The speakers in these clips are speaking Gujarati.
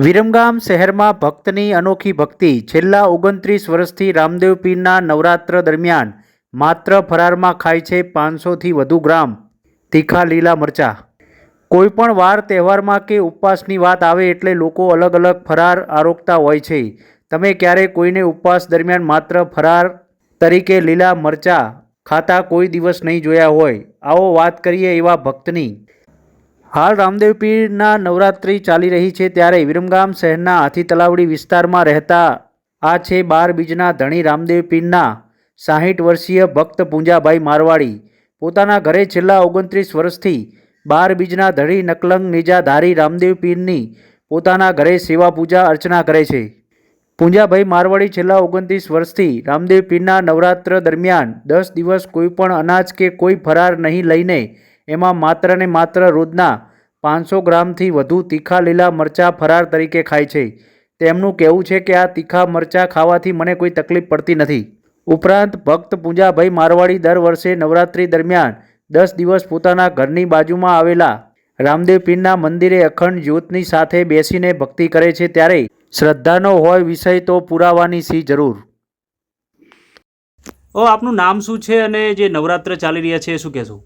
વિરમગામ શહેરમાં ભક્તની અનોખી ભક્તિ. છેલ્લા ઓગણત્રીસ વર્ષથી રામદેવ પીરના નવરાત્ર દરમિયાન માત્ર ફરારમાં ખાય છે પાંચસોથી વધુ ગ્રામ તીખા લીલા મરચાં. કોઈ પણ વાર તહેવારમાં કે ઉપવાસની વાત આવે એટલે લોકો અલગ અલગ ફરાર આરોગતા હોય છે. તમે ક્યારે કોઈને ઉપવાસ દરમિયાન માત્ર ફરાર તરીકે લીલા મરચાં ખાતા કોઈ દિવસ નહીં જોયા હોય? આવો વાત કરીએ એવા ભક્તની હાલ રામદેવ પીરના નવરાત્રિ ચાલી રહી છે ત્યારે વિરમગામ શહેરના હાથી તલાવડી વિસ્તારમાં રહેતા આ છે બાર બીજના ધણી રામદેવ પીરના સાહીઠ વર્ષીય ભક્ત પૂંજાભાઈ મારવાડી. પોતાના ઘરે છેલ્લા ઓગણત્રીસ વર્ષથી બાર બીજના ધણી નકલંગ નિજાધારી રામદેવ પીરની પોતાના ઘરે સેવા પૂજા અર્ચના કરે છે. પૂંજાભાઈ મારવાડી છેલ્લા ઓગણત્રીસ વર્ષથી રામદેવ પીરના નવરાત્ર દરમિયાન દસ દિવસ કોઈ પણ અનાજ કે કોઈ ફરાર નહીં લઈને એમાં માત્ર ને માત્ર રોજના પાંચસો ગ્રામથી વધુ તીખા લીલા મરચાં ફરાર તરીકે ખાય છે. તેમનું કહેવું છે કે આ તીખા મરચાં ખાવાથી મને કોઈ તકલીફ પડતી નથી. ઉપરાંત, ભક્ત પૂંજાભાઈ મારવાડી દર વર્ષે નવરાત્રિ દરમિયાન દસ દિવસ પોતાના ઘરની બાજુમાં આવેલા રામદેવ પીરના મંદિરે અખંડ જ્યોતની સાથે બેસીને ભક્તિ કરે છે ત્યારે શ્રદ્ધાનો હોય વિષય તો પુરાવાની સી જરૂર? ઓ, આપનું નામ શું છે અને જે નવરાત્ર ચાલી રહ્યા છે એ શું કહેશો?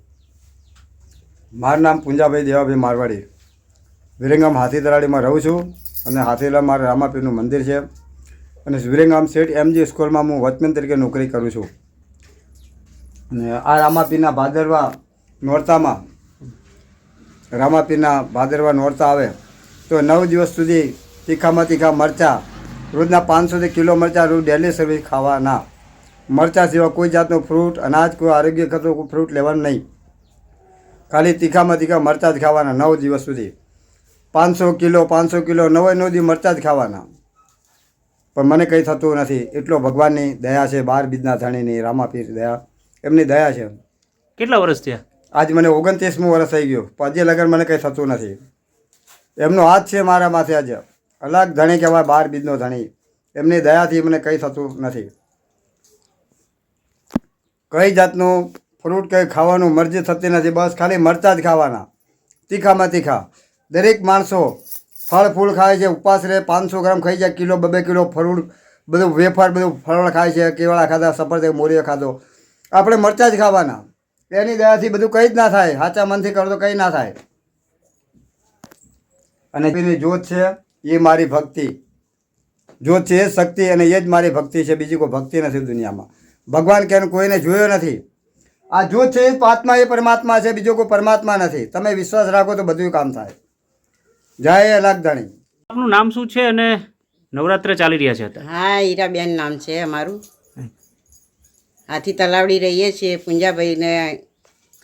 મારું નામ પુંજાભાઈ દેવાભાઈ મારવાડી. વિરંગામ હાથીદરાડીમાં રહું છું અને હાથીલા મારા રામાપીરનું મંદિર છે. અને વિરંગામ શેઠ એમજી સ્કૂલમાં હું વોચમેન તરીકે નોકરી કરું છું. અને આ રામાપીરના ભાદરવા નોરતામાં રામાપીરના ભાદરવા નોરતા આવે તો નવ દિવસ સુધી તીખામાં તીખા મરચાં, રોજના પાંચસોથી કિલો મરચાં રોજ ડેલી સર્વિસ ખાવાના. મરચાં સિવાય કોઈ જાતનું ફ્રૂટ અનાજ, કોઈ આરોગ્ય કરતો કોઈ ફ્રૂટ લેવાનું નહીં. ખાલી તીખામાં તીખા મરચાં જ ખાવાના નવ દિવસ સુધી. પાંચસો કિલો પાંચસો કિલો નવે નવ દી મરચાં જ ખાવાના. પણ મને કંઈ થતું નથી. એટલો ભગવાનની દયા છે બાર બીજના ધણીની રામાપીર દયા. એમની દયા છે. કેટલા વર્ષ થયા? આજ મને ઓગણત્રીસમું વર્ષ થઈ ગયું. પણ હજી લગન મને કંઈ થતું નથી. એમનો હાથ છે મારા માથે આજે. અલગ ધણી કહેવાય બાર બીજનો ધણી. એમની દયાથી મને કંઈ થતું નથી. કઈ જાતનું ફ્રૂટ કંઈ ખાવાનું મરજી થતી નથી, બસ ખાલી મરચાં જ ખાવાના. તીખામાં તીખા. દરેક માણસો ફળ ફૂલ ખાય છે, ઉપવાસ રહે, પાંચસો ગ્રામ ખાઈ જાય, કિલો બબે કિલો ફ્રૂટ, બધું વેફર, બધું ફળ ખાય છે, કેવાળા ખાધા, સફરજન, મોરીઓ ખાધો. આપણે મરચાં જ ખાવાના. એની દયાથી બધું કંઈ જ ના થાય, સાચા મનથી કરો તો કંઈ ના થાય. અને એની જોત છે, એ મારી ભક્તિ. જોત છે એ શક્તિ અને એ જ મારી ભક્તિ છે, બીજી કોઈ ભક્તિ નથી દુનિયામાં. ભગવાન કે કોઈને જોયો નથી. આ જૂથ છે આત્મા એ પરમાત્મા છે બીજો કોઈ પરમાત્મા નથી. તમે વિશ્વાસ રાખો તો બધું કામ થાય. જય અલાગધાણી આપનું નામ શું છે અને નવરાત્ર ચાલી રહ્યા છે અત્યારે? હા હીરાબેન નામ છે અમારું. હાથી તલાવડી રહીએ છીએ પૂંજાભાઈને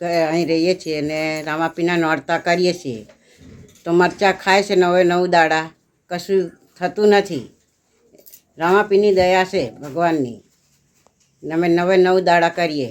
અહીં રહીએ છીએ અને રામાપીના નોરતા કરીએ છીએ. તો મરચાં ખાય છે નવે નવ દાડા કશું થતું નથી. રામાપીની દયા છે ભગવાનની. ને અમે નવે નવ દાડા કરીએ.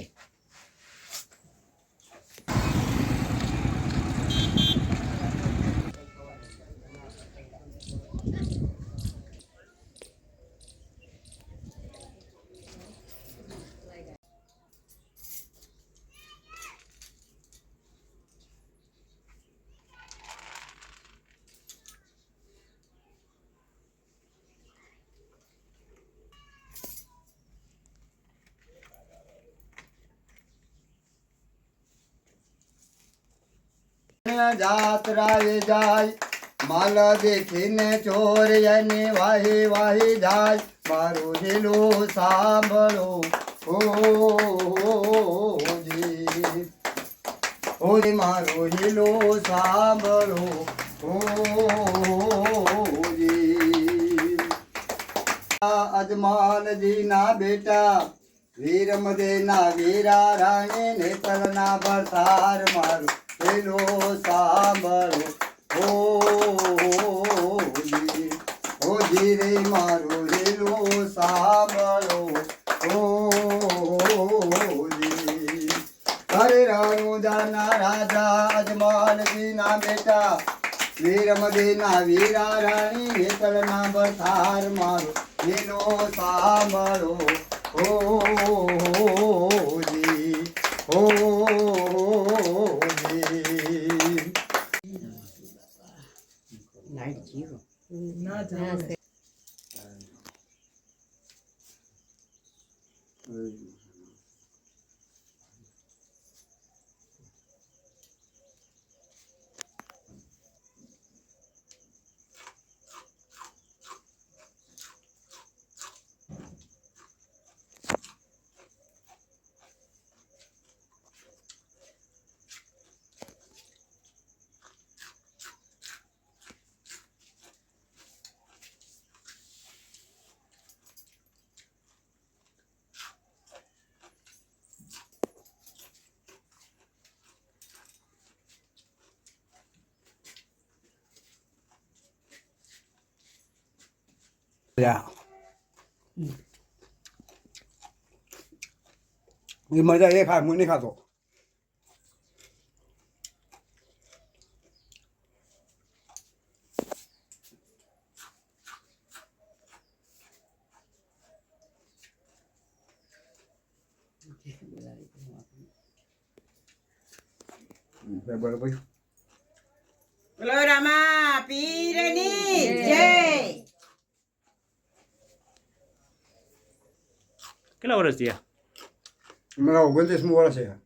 જાત્રાએ જાય માલ દેખીને ચોર એની વાહી વાહી જાય. મારું જીલું સાંભળો ઓજી ઓજી મારું જીલું સાંભળો ઓજી અજમાનજી ના બેટા વીરમદે ના વીરા રાણી નેતર ના ભરસાર મારું પેલો સાંભળો. ઓ હોજી રે મારો રેલો સાંભળો. ઓ હરે રાણુ દાના રાજા અજમાનજી ના બેટા. વીરમદે ના વીરા રાણી નેતર ના ભરસાર મારું પેલો સાંભળો. ઓજી ઓજી Namaste. Namaste. เลือนี่มานจะเอ้ข้ามือนี่ข้าตัวไปเลยรามาปีเรนี่เจ ¿Qué la hora es día? Me la cuenta es muy buena sea.